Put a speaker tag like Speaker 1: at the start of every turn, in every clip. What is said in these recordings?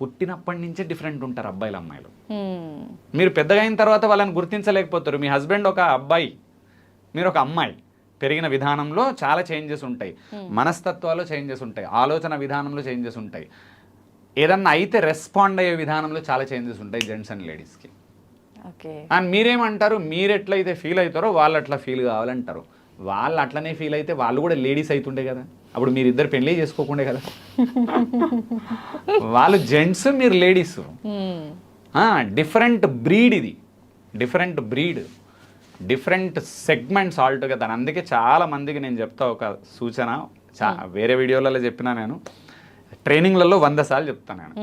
Speaker 1: పుట్టినప్పటి నుంచే డిఫరెంట్ ఉంటారు అబ్బాయిలు అమ్మాయిలు. మీరు పెద్దగా అయిన తర్వాత వాళ్ళని గుర్తించలేకపోతారు. మీ హస్బెండ్ ఒక అబ్బాయి మీరు ఒక అమ్మాయి. పెరిగిన విధానంలో చాలా చేంజెస్ ఉంటాయి. మనస్తత్వాల్లో చేంజెస్ ఉంటాయి. ఆలోచన విధానంలో చేంజెస్ ఉంటాయి. ఏదన్నా అయితే రెస్పాండ్ అయ్యే విధానంలో చాలా చేంజెస్ ఉంటాయి జెంట్స్ అండ్ లేడీస్కి అండ్ మీరేమంటారు? మీరు ఎట్లయితే ఫీల్ అవుతారో వాళ్ళు అట్లా ఫీల్ కావాలంటారు. వాళ్ళు అట్లనే ఫీల్ అయితే వాళ్ళు కూడా లేడీస్ అవుతుండే కదా. అప్పుడు మీరు ఇద్దరు పెళ్ళి చేసుకోకుండే కదా. వాళ్ళు జెంట్స్ మీరు లేడీస్. డిఫరెంట్ బ్రీడ్ ఇది. Different breed different segments altogether అందుకే చాలా మందికి నేను చెప్తా ఒక సూచన. చా వేరే వీడియోలలో చెప్పినా నేను. ట్రైనింగ్లలో వంద సార్లు చెప్తాను నేను.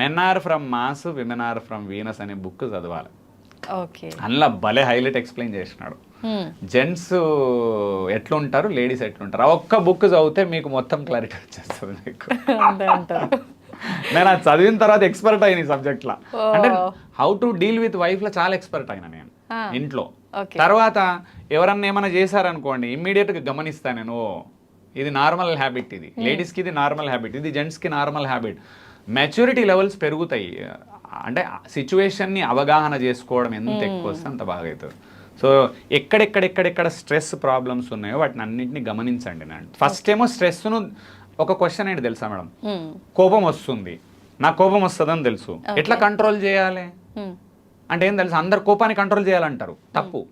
Speaker 1: Men are from Mars women are from Venus అనే బుక్ చదవాలి.
Speaker 2: ఓకే.
Speaker 1: అందులో భలే హైలైట్ ఎక్స్ప్లెయిన్ చేసినాడు. జెంట్స్ ఎట్లుంటారు లేడీస్ ఎట్లుంటారు? ఆ ఒక్క బుక్ చదివితే మీకు మొత్తం క్లారిటీ వచ్చేస్తుంది మీకు. నేను అది చదివిన తర్వాత ఎక్స్పర్ట్ అయిన ఈ సబ్జెక్ట్లో. అంటే హౌ టు డీల్ విత్ వైఫ్లో చాలా ఎక్స్పర్ట్ అయినా నేను. ఇంట్లో. తర్వాత ఎవరన్నా ఏమైనా చేశారనుకోండి ఇమ్మీడియట్గా గమనిస్తాను నేను ఇది నార్మల్ హ్యాబిట్ ఇది. లేడీస్కి ఇది నార్మల్ హ్యాబిట్ ఇది జెంట్స్కి నార్మల్ హ్యాబిట్ మెచ్యూరిటీ లెవెల్స్ పెరుగుతాయి. అంటే సిచ్యువేషన్ని అవగాహన చేసుకోవడం ఎంత ఎక్కువ వస్తే అంత బాగా అవుతుంది. సో ఎక్కడెక్కడెక్కడెక్కడ స్ట్రెస్ ప్రాబ్లమ్స్ ఉన్నాయో వాటిని అన్నింటినీ గమనించండి నేను ఫస్ట్ ఏమో స్ట్రెస్ను ఒక క్వశ్చన్ ఏంటి తెలుసా మేడం?
Speaker 2: హ్మ్.
Speaker 1: కోపం వస్తుంది. నాకు కోపం వస్తుందని తెలుసు. ఎట్లా కంట్రోల్ చేయాలి?
Speaker 2: హ్మ్.
Speaker 1: అంటే ఏం తెలుసు? అందరు కోపాన్ని కంట్రోల్ చేయాలంటారు. తప్పు.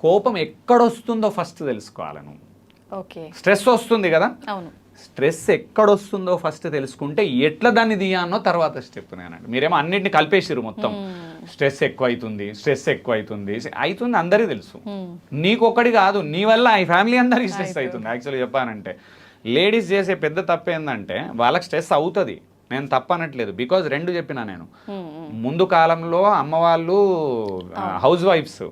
Speaker 1: కోపం ఎక్కడొస్తుందో ఫస్ట్ తెలుసుకోవాలి నువ్వు.
Speaker 2: ఓకే
Speaker 1: స్ట్రెస్ వస్తుంది కదా? స్ట్రెస్ ఎక్కడొస్తుందో ఫస్ట్ తెలుసుకుంటే ఎట్లా దాన్ని తీయానో తర్వాత స్టెప్ నేనండి మీరేమో అన్నింటిని కలిపేసిరు మొత్తం. స్ట్రెస్ ఎక్కువ అవుతుంది స్ట్రెస్ ఎక్కువ అవుతుంది అవుతుంది అందరికీ తెలుసు.
Speaker 2: హ్మ్.
Speaker 1: నీకు ఒక్కడి కాదు నీ వల్ల ఈ ఫ్యామిలీ అందరికి స్ట్రెస్ అవుతుంది యాక్చువల్లీ చెప్పానంటే లేడీస్ చేసే పెద్ద తప్పు ఏంటంటే వాళ్ళకి స్ట్రెస్ అవుతుంది. నేను తప్పనట్లేదు. బికాజ్ రెండు చెప్పిన నేను. ముందు కాలంలో అమ్మవాళ్ళు హౌస్ వైఫ్స్.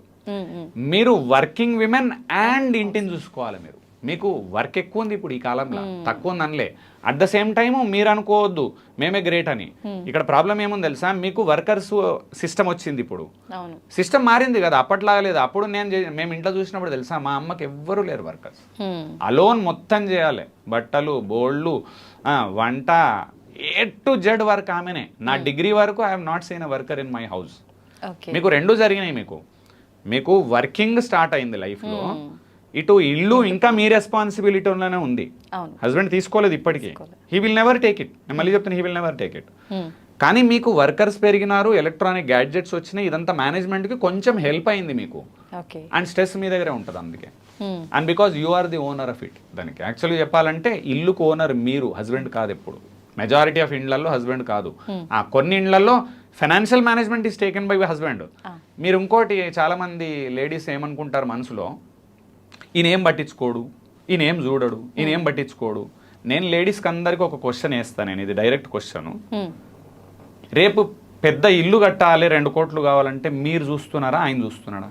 Speaker 1: మీరు వర్కింగ్ విమెన్ అండ్ ఇంటిని చూసుకోవాలి మీరు. మీకు వర్క్ ఎక్కువ ఉంది ఇప్పుడు ఈ కాలంలో. తక్కువ ఉంది అనలే అట్ ద సేమ్ టైం మీరు అనుకోవద్దు. మేమే గ్రేట్ అని. ఇక్కడ ప్రాబ్లం ఏముంది తెలుసా? మీకు వర్కర్స్ సిస్టమ్ వచ్చింది ఇప్పుడు. సిస్టమ్ మారింది కదా. అప్పట్లాగా లేదు. అప్పుడు నేను మేము ఇంట్లో చూసినప్పుడు తెలుసా? మా అమ్మకి ఎవ్వరూ లేరు వర్కర్స్. అలోన్ మొత్తం చేయాలి. బట్టలు బోళ్ళు వంట ఏ టు జెడ్ వర్క్ ఆమెనే. నా డిగ్రీ వరకు I'm not seen a worker in my house మీకు రెండు జరిగినాయి మీకు. మీకు వర్కింగ్ స్టార్ట్ అయింది లైఫ్లో ఇటు ఇల్లు ఇంకా మీ రెస్పాన్సిబిలిటీలోనే ఉంది. హస్బెండ్ తీసుకోలేదు ఇప్పటికీ. He will never take it నేను మళ్ళీ చెప్తాను he will never take it. కానీ మీకు వర్కర్స్ పెరిగినారు ఎలక్ట్రానిక్ గ్యాడ్జెట్స్ వచ్చినాయి ఇదంతా మేనేజ్మెంట్కి కొంచెం హెల్ప్ అయింది మీకు. అండ్ స్ట్రెస్ మీ దగ్గరే ఉంటుంది అందుకే. And because you are the owner of it దానికి. యాక్చువల్లీ చెప్పాలంటే ఇల్లుకు ఓనర్ మీరు హస్బెండ్ కాదు ఎప్పుడు. మెజారిటీ ఆఫ్ ఇండ్లలో హస్బెండ్ కాదు. ఆ కొన్ని ఇండ్లలో financial management is taken by husband. మీరు ఇంకోటి చాలామంది లేడీస్ ఏమనుకుంటారు మనసులో? ఈయన ఏం పట్టించుకోడు? ఈయన ఏం చూడడు? ఈయన ఏం పట్టించుకోడు? నేను లేడీస్కి అందరికీ ఒక క్వశ్చన్ వేస్తాను నేను ఇది డైరెక్ట్ క్వశ్చన్.
Speaker 2: హ్మ్.
Speaker 1: రేపు పెద్ద ఇల్లు కట్టాలి రెండు కోట్లు కావాలంటే మీరు చూస్తున్నారా ఆయన చూస్తున్నాడా?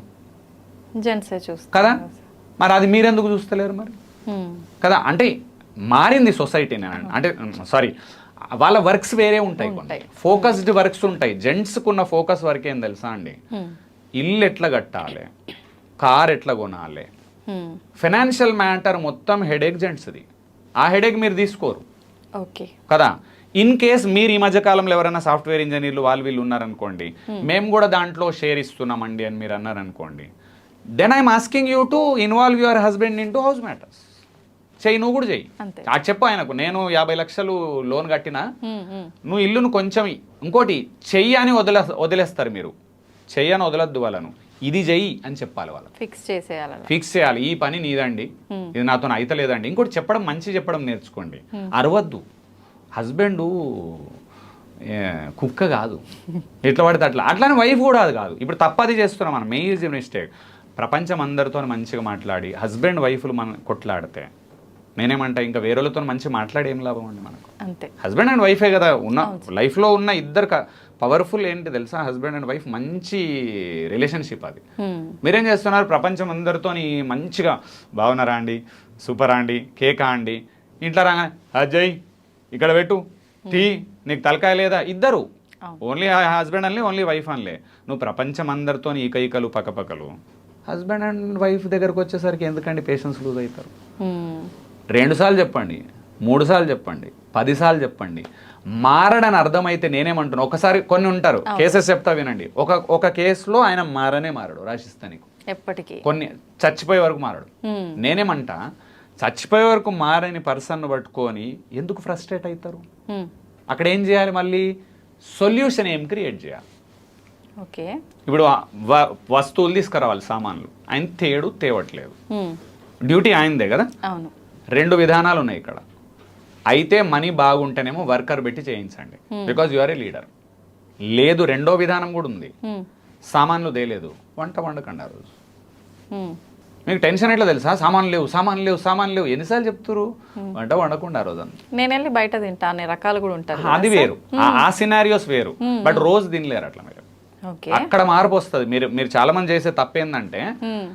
Speaker 2: జెంట్సే చూస్తారు
Speaker 1: కదా? మరి అది మీరెందుకు చూస్తలేరు మరి?
Speaker 2: హ్మ్.
Speaker 1: కదా? అంటే మారింది సొసైటీ నేను అంటే సారీ వాళ్ళ వర్క్స్ వేరే ఉంటాయి. ఫోకస్డ్ వర్క్స్ ఉంటాయి. జెంట్స్కి ఉన్న ఫోకస్ వర్క్ ఏం తెలుసా అండి. ఇల్లు ఎట్లా కట్టాలి? కార్ ఎట్లా కొనాలి. ఫైనాన్షియల్ మ్యాటర్ మొత్తం హెడేక్ జెంట్స్ది ఆ హెడేక్ మీరు తీసుకోరు.
Speaker 2: ఓకే
Speaker 1: కదా? ఇన్ కేస్ మీరు ఈ మధ్య కాలంలో ఎవరైనా సాఫ్ట్వేర్ ఇంజనీర్లు వాళ్ళు వీళ్ళు ఉన్నారనుకోండి మేము కూడా దాంట్లో షేర్ ఇస్తున్నామండి అని మీరు అన్నారనుకోండి then I'm asking you to involve your husband in to house matters చెయ్యి నువ్వు కూడా చెయ్యి. అది చెప్పు ఆయనకు నేను యాభై లక్షలు లోన్ కట్టినా.
Speaker 2: హ్మ్.
Speaker 1: నువ్వు ఇల్లును కొంచెం ఇంకోటి చెయ్యి అని వదిలే వదిలేస్తారు మీరు. చెయ్యి అని వదలొద్దు వాళ్ళను. ఇది చెయ్యి అని చెప్పాలి వాళ్ళు
Speaker 2: ఫిక్స్ చేసేయాలి
Speaker 1: ఫిక్స్ చేయాలి. ఈ పని నీదండి. ఇది నాతో అయితలేదండి ఇంకోటి చెప్పడం మంచి చెప్పడం నేర్చుకోండి. అరవద్దు. హస్బెండ్ కుక్క కాదు. ఎట్లా పడితే అట్లా. అట్లానే వైఫ్ కూడా అది కాదు. ఇప్పుడు తప్పది చేస్తున్నాం మనం. మేజర్ మిస్టేక్ ప్రపంచం అందరితో మంచిగా మాట్లాడి హస్బెండ్ వైఫ్లు మనం కొట్లాడితే నేనేమంటా ఇంకా వేరేలతో మంచి మాట్లాడి ఏం లాభం అండి మనకు?
Speaker 2: అంతే.
Speaker 1: హస్బెండ్ అండ్ వైఫే కదా. ఉన్న లైఫ్లో ఉన్న ఇద్దరు పవర్ఫుల్ ఏంటి తెలుసా? హస్బెండ్ అండ్ వైఫ్ మంచి రిలేషన్షిప్ అది. మీరేం చేస్తున్నారు? ప్రపంచం అందరితోని మంచిగా బాగున్నారా అండి? సూపర్ అండి? కేకా అండి? ఇంట్లో రాగా అజయ్ ఇక్కడ పెట్టు. టీ నీకు తలకాయ లేదా? ఇద్దరు. ఓన్లీ హస్బెండ్ అన్లే ఓన్లీ వైఫ్ అన్లే. నువ్వు ప్రపంచం అందరితో ఈకైకలు పక్కపక్కలు. హస్బెండ్ అండ్ వైఫ్ దగ్గరకు వచ్చేసరికి ఎందుకండి పేషెన్స్ లూజ్ అవుతారు. రెండు సార్లు చెప్పండి. మూడు సార్లు చెప్పండి. పదిసార్లు చెప్పండి. మారడని అర్థమైతే నేనేమంటున్నా. ఒకసారి కొన్ని ఉంటారు. కేసెస్ చెప్తా వినండి. ఒక ఒక కేసులో ఆయన మారనే మారడు రాసిస్తా నీకు.
Speaker 2: ఎప్పటికీ?
Speaker 1: కొన్ని చచ్చిపోయే వరకు మారడు. నేనేమంటా చచ్చిపోయే వరకు మారని పర్సన్ పట్టుకొని ఎందుకు ఫ్రస్ట్రేట్ అవుతారు. అక్కడ ఏం చేయాలి మళ్ళీ? సొల్యూషన్ ఏం క్రియేట్ చేయాలి?
Speaker 2: ఓకే.
Speaker 1: ఇప్పుడు వస్తువులు తీసుకురావాలి సామాన్లు. ఆయన తేడు తేవట్లేదు. డ్యూటీ ఆయనదే కదా?
Speaker 2: అవును.
Speaker 1: రెండు విధానాలు ఉన్నాయి ఇక్కడ. అయితే మనీ బాగుంటేనేమో వర్కర్ పెట్టి చేయించండి. Because you are a leader లేదు రెండో విధానం కూడా ఉంది.
Speaker 2: Hmm.
Speaker 1: సామాన్లు తేలేదు. వంట వండకండి ఆ రోజు.
Speaker 2: Hmm.
Speaker 1: మీకు టెన్షన్ ఎట్లా తెలుసా? సామాన్లు లేవు సామాన్లు లేవు సామాన్లు లేవు. ఎన్నిసార్లు చెప్తురు? వంట వండకుండా ఆ రోజు
Speaker 2: నేను వెళ్ళి బయట తింటా అనే రకాలు కూడా ఉంటారు
Speaker 1: అది వేరు. ఆ- సినారియోస్ వేరు. బట్ రోజు తినలేరు అట్లా మీరు. అక్కడ మార్పు వస్తుంది. మీరు మీరు చాలా మంది చేసే తప్పేందంటే
Speaker 2: Hmm.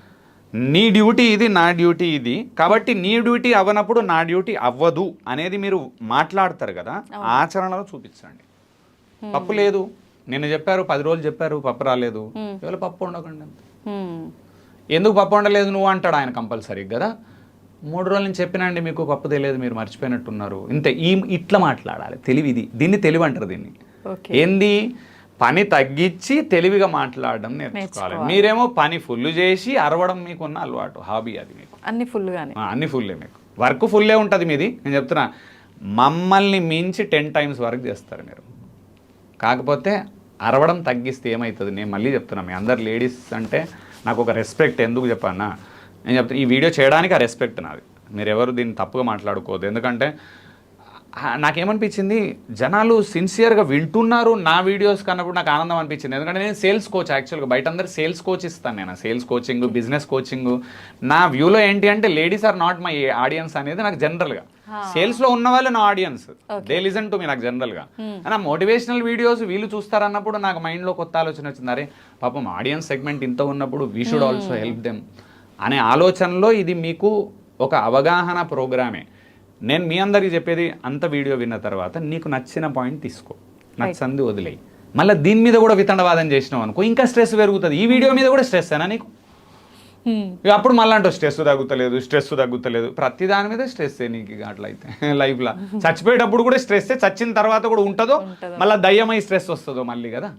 Speaker 1: నీ డ్యూటీ ఇది నా డ్యూటీ ఇది. కాబట్టి నీ డ్యూటీ అవ్వనప్పుడు నా డ్యూటీ అవ్వదు అనేది మీరు మాట్లాడతారు కదా ఆచరణలో చూపించండి. పప్పు లేదు. నిన్న చెప్పారు పది రోజులు చెప్పారు పప్పు రాలేదు. ఇవాళ పప్పు ఉండకండి అంతే. ఎందుకు పప్పు వండలేదు నువ్వు అంటాడు ఆయన కంపల్సరీ కదా. మూడు రోజులు నేను చెప్పినండి మీకు పప్పు తెలియదు మీరు మర్చిపోయినట్టున్నారు. ఇంతే. ఈ ఇట్లా మాట్లాడాలి. తెలివి ఇది దీన్ని తెలివి అంటారు దీన్ని ఏంది? పని తగ్గించి తెలివిగా మాట్లాడడం నేర్చుకోవాలి. మీరేమో పని ఫుల్ చేసి అరవడం మీకున్న అలవాటు హాబీ అది మీకు.
Speaker 2: అన్ని
Speaker 1: ఆ, అన్ని ఫుల్లే మీకు. వర్క్ ఫుల్లే ఉంటుంది మీది. నేను చెప్తున్నా మమ్మల్ని మించి టెన్ టైమ్స్ వర్క్ చేస్తారు మీరు. కాకపోతే అరవడం తగ్గిస్తే ఏమవుతుంది నేను మళ్ళీ చెప్తున్నా మీ అందరు లేడీస్ అంటే నాకు ఒక రెస్పెక్ట్ ఎందుకు చెప్పానా? నేను చెప్తున్నా ఈ వీడియో చేయడానికి ఆ రెస్పెక్ట్ నాది. మీరు ఎవరు దీన్ని తప్పుగా మాట్లాడుకోవద్దు. ఎందుకంటే నాకేమనిపించింది జనాలు సిన్సియర్గా వింటున్నారు నా వీడియోస్ కన్నప్పుడు నాకు ఆనందం అనిపించింది. ఎందుకంటే నేను సేల్స్ కోచ్ యాక్చువల్గా బయట అందరు సేల్స్ కోచ్ ఇస్తాను నేను. సేల్స్ కోచింగ్ బిజినెస్ కోచింగ్ నా వ్యూలో ఏంటి అంటే ladies are not my audience అనేది నాకు జనరల్గా సేల్స్లో ఉన్న వాళ్ళు నా audience they listen to me నాకు జనరల్గా నా మోటివేషనల్ వీడియోస్ వీళ్ళు చూస్తారన్నప్పుడు నాకు మైండ్లో కొత్త ఆలోచన వచ్చింది. అరే పాపం ఆడియన్స్ సెగ్మెంట్ ఇంత ఉన్నప్పుడు we should also help them అనే ఆలోచనలో ఇది మీకు ఒక అవగాహన ప్రోగ్రామే. నేను మీ అందరికీ చెప్పేది అంత వీడియో విన్న తర్వాత నీకు నచ్చిన పాయింట్ తీసుకో. నచ్చంది వదిలేయి. మళ్ళీ దీని మీద కూడా వితండవాదం చేసినావు అనుకో ఇంకా స్ట్రెస్ పెరుగుతుంది. ఈ వీడియో మీద కూడా స్ట్రెస్ అయినా నీకు. ఇక అప్పుడు మళ్ళీ అంటూ స్ట్రెస్ తగ్గుతలేదు స్ట్రెస్ తగ్గుతలేదు. ప్రతి దాని మీద స్ట్రెస్ నీకు ఇక అట్లా అయితే లైఫ్లో. చచ్చిపోయేటప్పుడు కూడా స్ట్రెస్ చచ్చిన తర్వాత కూడా ఉంటుందో. మళ్ళీ దయ్యమై స్ట్రెస్ వస్తుందో మళ్ళీ కదా.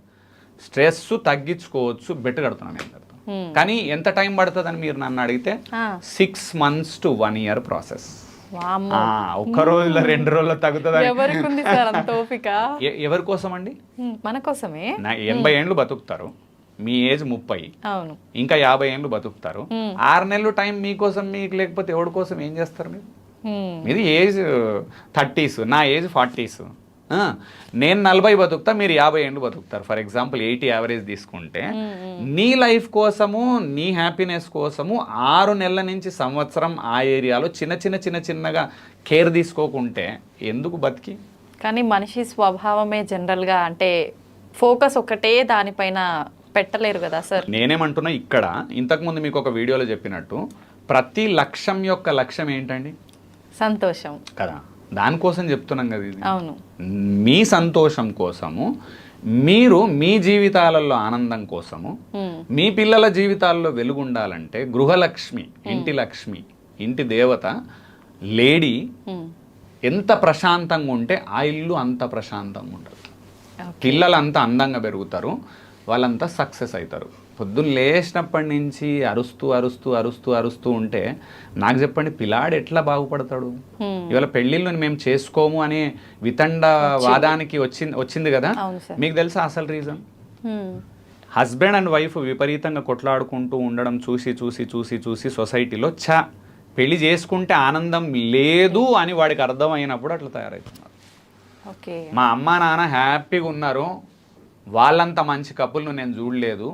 Speaker 1: స్ట్రెస్ తగ్గించుకోవచ్చు బెట్ కడుతున్నాను నేను. కానీ ఎంత టైం పడుతుందని మీరు నన్ను అడిగితే. Six months to one year process. ఒక్క రోజులో రెండు రోజుల్లో తగ్గుతుంది ఎవరి కోసం అండి.
Speaker 2: మన కోసమే?
Speaker 1: నా ఎనభై ఏండ్లు బతుకుతారు. మీ ఏజ్ ముప్పై.
Speaker 2: అవును.
Speaker 1: ఇంకా యాభై ఏండ్లు బతుకుతారు. ఆరు నెలలు టైం మీకోసం మీకు లేకపోతే ఎవరి కోసం ఏం చేస్తారు మీరు. మీది ఏజ్ థర్టీస్ నా ఏజ్ ఫార్టీస్. నేను నలభై బతుకుతా మీరు యాభై ఏళ్ళు బతుకుతారు. ఫర్ ఎగ్జాంపుల్ ఎయిటీ యావరేజ్ తీసుకుంటే నీ లైఫ్ కోసము నీ హ్యాపీనెస్ కోసము ఆరు నెలల నుంచి సంవత్సరం ఆ ఏరియాలో చిన్న చిన్న చిన్న చిన్నగా కేర్ తీసుకోకుంటే ఎందుకు బతికి?
Speaker 2: కానీ మనిషి స్వభావమే జనరల్గా అంటే ఫోకస్ ఒకటే దానిపైన పెట్టలేరు కదా సార్?
Speaker 1: నేనేమంటున్నా ఇక్కడ ఇంతకుముందు మీకు ఒక వీడియోలో చెప్పినట్టు ప్రతి లక్ష్యం యొక్క లక్ష్యం ఏంటండి?
Speaker 2: సంతోషం.
Speaker 1: కదా. దానికోసం చెప్తున్నాం కదా ఇది
Speaker 2: అవును
Speaker 1: మీ సంతోషం కోసము మీరు మీ జీవితాలలో ఆనందం కోసము. మీ పిల్లల జీవితాల్లో వెలుగుండాలంటే గృహలక్ష్మి ఇంటి లక్ష్మి ఇంటి దేవత లేడీ. ఎంత ప్రశాంతంగా ఉంటే ఆ ఇల్లు అంత ప్రశాంతంగా ఉంటుంది
Speaker 2: Okay.
Speaker 1: పిల్లలు అంత అందంగా పెరుగుతారు వాళ్ళంతా సక్సెస్ అవుతారు పొద్దున్న లేచినప్పటి నుంచి అరుస్తూ అరుస్తూ అరుస్తూ అరుస్తూ ఉంటే నాకు చెప్పండి పిల్లాడు ఎట్లా బాగుపడతాడు. ఇవాళ పెళ్ళిళ్ళు మేము చేసుకోము అనే వితండ వాదానికి వచ్చింది వచ్చింది కదా. మీకు తెలుసా అసలు రీజన్. హస్బెండ్ అండ్ వైఫ్ విపరీతంగా కొట్లాడుకుంటూ ఉండడం చూసి చూసి చూసి చూసి సొసైటీలో చ పెళ్ళి చేసుకుంటే ఆనందం లేదు అని వాడికి అర్థమైనప్పుడు అట్లా తయారవుతున్నారు
Speaker 2: ఓకే.
Speaker 1: మా అమ్మ నాన్న హ్యాపీగా ఉన్నారు. వాళ్ళంత మంచి కపుల్ను నేను చూడలేదు.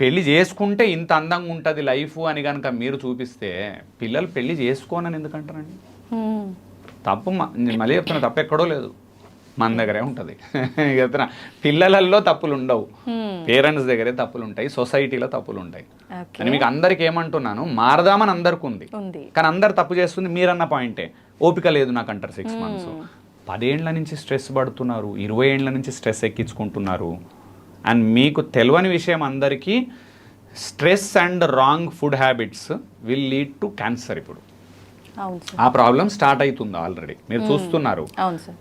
Speaker 1: పెళ్ళి చేసుకుంటే ఇంత అందంగా ఉంటుంది లైఫ్ అని కనుక మీరు చూపిస్తే పిల్లలు పెళ్ళి చేసుకోనని ఎందుకంటారండి. తప్పు మళ్ళీ చెప్తున్నా తప్పు ఎక్కడో లేదు. మన దగ్గరే ఉంటుంది. చెప్తున్నా పిల్లలలో తప్పులు ఉండవు. పేరెంట్స్ దగ్గరే తప్పులు ఉంటాయి సొసైటీలో తప్పులు ఉంటాయి. అని మీకు అందరికి ఏమంటున్నాను మారదామని అందరికి ఉంది. కానీ అందరు తప్పు చేస్తుంది మీరన్న పాయింటే. ఓపిక లేదు నాకు అంటారు సిక్స్ మంత్స్ పదేండ్ల నుంచి స్ట్రెస్ పడుతున్నారు ఇరవై ఏండ్ల నుంచి స్ట్రెస్ ఎక్కించుకుంటున్నారు. అండ్ మీకు తెలియని విషయం అందరికీ stress and wrong food habits will lead to cancer ఇప్పుడు. ఆ ప్రాబ్లం స్టార్ట్ అవుతుంది ఆల్రెడీ మీరు చూస్తున్నారు.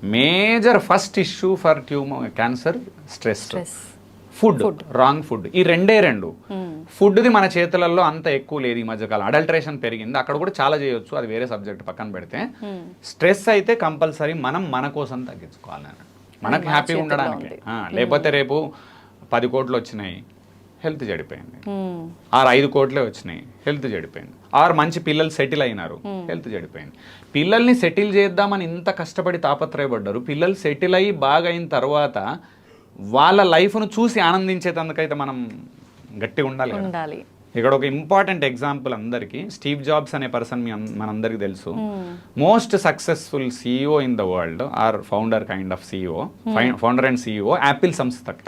Speaker 1: Major first issue for tumour cancer stress food wrong food ఈ రెండే రెండు. ఫుడ్ది మన చేతులలో అంత ఎక్కువ లేదు ఈ మధ్యకాలం. అడల్ట్రేషన్ పెరిగింది. అక్కడ కూడా చాలా చేయొచ్చు. అది వేరే సబ్జెక్ట్ పక్కన పెడితే. స్ట్రెస్ అయితే కంపల్సరీ మనం మన కోసం తగ్గించుకోవాలి. మనకి
Speaker 2: మన
Speaker 1: హ్యాపీగా ఉండడానికి. లేకపోతే రేపు పది కోట్లు వచ్చినాయి హెల్త్ చెడిపోయింది. ఆరు ఐదు కోట్లే వచ్చినాయి హెల్త్ చెడిపోయింది. ఆరు మంచి పిల్లలు సెటిల్ అయినారు హెల్త్ చెడిపోయింది. పిల్లల్ని సెటిల్ చేద్దామని ఇంత కష్టపడి తాపత్రయపడ్డారు. పిల్లలు సెటిల్ అయ్యి బాగా అయిన తర్వాత వాళ్ళ లైఫ్ను చూసి ఆనందించేటందుకైతే మనం గట్టిగా ఉండాలి.
Speaker 2: ఉండాలి.
Speaker 1: ఇక్కడ ఒక ఇంపార్టెంట్ ఎగ్జాంపుల్ అందరికి. స్టీవ్ జాబ్స్ అనే పర్సన్ మీ మనందరికీ తెలుసు. Most successful CEO in the world or founder kind of CEO founder and CEO Apple సంస్థకి.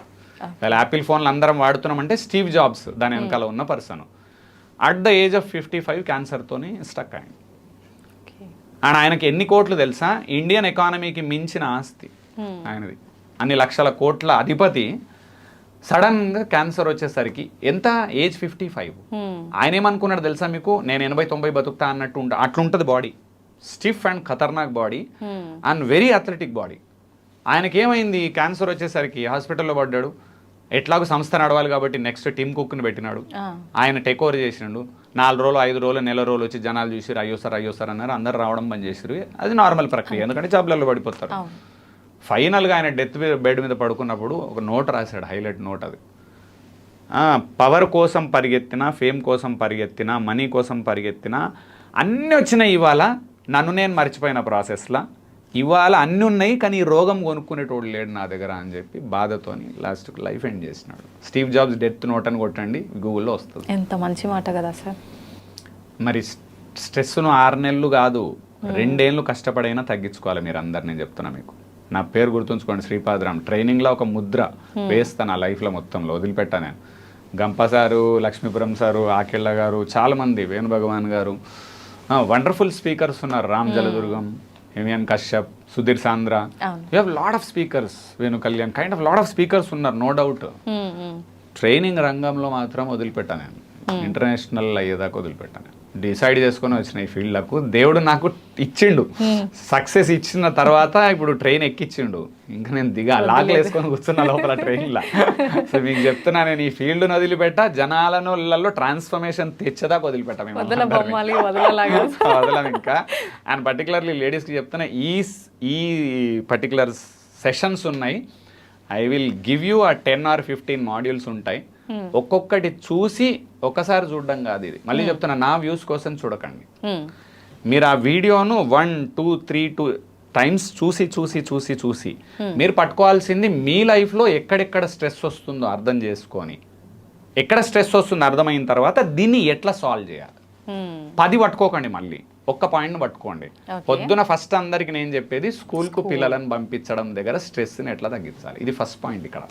Speaker 1: వాళ్ళ యాపిల్ ఫోన్లు అందరం వాడుతున్నామంటే స్టీవ్ జాబ్స్ దాని వెనకాల ఉన్న person at the age of fifty five క్యాన్సర్తోని stuck అయింది అండ్ ఆయనకి ఎన్ని కోట్లు తెలుసా? ఇండియన్ ఎకానమీకి మించిన ఆస్తి ఆయనది. అన్ని లక్షల కోట్ల అధిపతి సడన్గా క్యాన్సర్ వచ్చేసరికి ఎంత? ఏజ్ ఫిఫ్టీ ఫైవ్ ఆయన ఏమనుకున్నాడు తెలుసా మీకు? నేను ఎనభై తొంభై బతుకుతా అన్నట్టు ఉంటా అట్లుంటుంది body stiff and Khatarnak body and very athletic body ఆయనకి ఏమైంది క్యాన్సర్ వచ్చేసరికి హాస్పిటల్లో పడ్డాడు. ఎట్లాగో సంస్థ నడవాలి కాబట్టి నెక్స్ట్ టీమ్ కుక్ని పెట్టినాడు. ఆయన టేక్ ఓవర్ చేసినాడు నాలుగు రోజులు ఐదు రోజులు నెల రోజులు వచ్చి జనాలు చూసిరు అయ్యో సార్ అయ్యో సార్ అన్నారు. అందరు రావడం బంద్ చేసిరు అది నార్మల్ ప్రక్రియ. ఎందుకంటే జాబ్లలో పడిపోతారు. ఫైనల్గా ఆయన డెత్ బెడ్ మీద పడుకున్నప్పుడు ఒక నోట్ రాశాడు హైలైట్ నోట్ అది. పవర్ కోసం పరిగెత్తినా ఫేమ్ కోసం పరిగెత్తినా మనీ కోసం పరిగెత్తినా అన్నీ వచ్చినాయి ఇవాళ. నన్ను నేను మర్చిపోయిన ప్రాసెస్లో ఇవాళ అన్నీ ఉన్నాయి కానీ ఈ రోగం కొనుక్కునేటోడు లేడు నా దగ్గర అని చెప్పి బాధతోని లాస్ట్కి లైఫ్ ఎండ్ చేసినాడు. స్టీవ్ జాబ్స్ డెత్ నోట్ అని కొట్టండి గూగుల్లో వస్తుంది.
Speaker 2: ఎంత మంచి మాట కదా సార్.
Speaker 1: మరి స్ట్రెస్ను ఆరు నెలలు కాదు రెండేళ్ళు కష్టపడైనా తగ్గించుకోవాలి మీరు అందరు నేను చెప్తున్నా మీకు. నా పేరు గుర్తుంచుకోండి శ్రీపాదరామ్ ట్రైనింగ్లో ఒక ముద్ర వేస్తాను నా లైఫ్లో మొత్తంలో వదిలిపెట్టా నేను. గంప సారు లక్ష్మీపురం సారు ఆకెళ్ళ గారు చాలామంది వేణు భగవాన్ గారు. వండర్ఫుల్ స్పీకర్స్ ఉన్నారు Ram Jaladurgam. హిమియన్ Kashyap Sudhir Sandra you have lot of speakers Venu Kalyan kind of lot of speakers ఉన్నారు నో డౌట్. ట్రైనింగ్ రంగంలో మాత్రం వదిలిపెట్టాను నేను. ఇంటర్నేషనల్ అయ్యేదాకా వదిలిపెట్టాను డిసైడ్ చేసుకొని వచ్చిన ఈ ఫీల్డ్లకు దేవుడు నాకు ఇచ్చిండు. సక్సెస్ ఇచ్చిన తర్వాత ఇప్పుడు ట్రైన్ ఎక్కిచ్చిండు. ఇంకా నేను దిగా లాగలు వేసుకొని కూర్చున్నా లోపల ట్రైన్లో. సో మీకు చెప్తున్నా నేను ఈ ఫీల్డ్ను వదిలిపెట్టా జనాలను ట్రాన్స్ఫర్మేషన్ తెచ్చేదాకా వదిలిపెట్టా మేము
Speaker 2: వదల
Speaker 1: అందరినీ.
Speaker 2: బొమ్మాలి వదలలాగా.
Speaker 1: వదలం ఇంకా. అండ్ పర్టికులర్లీ లేడీస్కి చెప్తున్నా ఈ ఈ పర్టికులర్ సెషన్స్ ఉన్నాయి. I will give you a ten or fifteen modules ఉంటాయి. ఒక్కొక్కటి చూసి ఒకసారి చూడడం కాదు ఇది. మళ్ళీ చెప్తున్నా నా వ్యూస్ కోసం చూడకండి. మీరు ఆ వీడియోను one two three two times చూసి చూసి చూసి చూసి మీరు పట్టుకోవాల్సింది మీ లైఫ్లో ఎక్కడెక్కడ స్ట్రెస్ వస్తుందో అర్థం చేసుకొని ఎక్కడ స్ట్రెస్ వస్తుందో అర్థమైన తర్వాత దీన్ని ఎట్లా సాల్వ్ చేయాలి. పది పట్టుకోకండి మళ్ళీ. ఒక్క పాయింట్ పట్టుకోండి. పొద్దున ఫస్ట్ అందరికి నేను చెప్పేది స్కూల్కు పిల్లలను పంపించడం దగ్గర స్ట్రెస్ని ఎట్లా తగ్గించాలి? ఇది ఫస్ట్ పాయింట్ ఇక్కడ.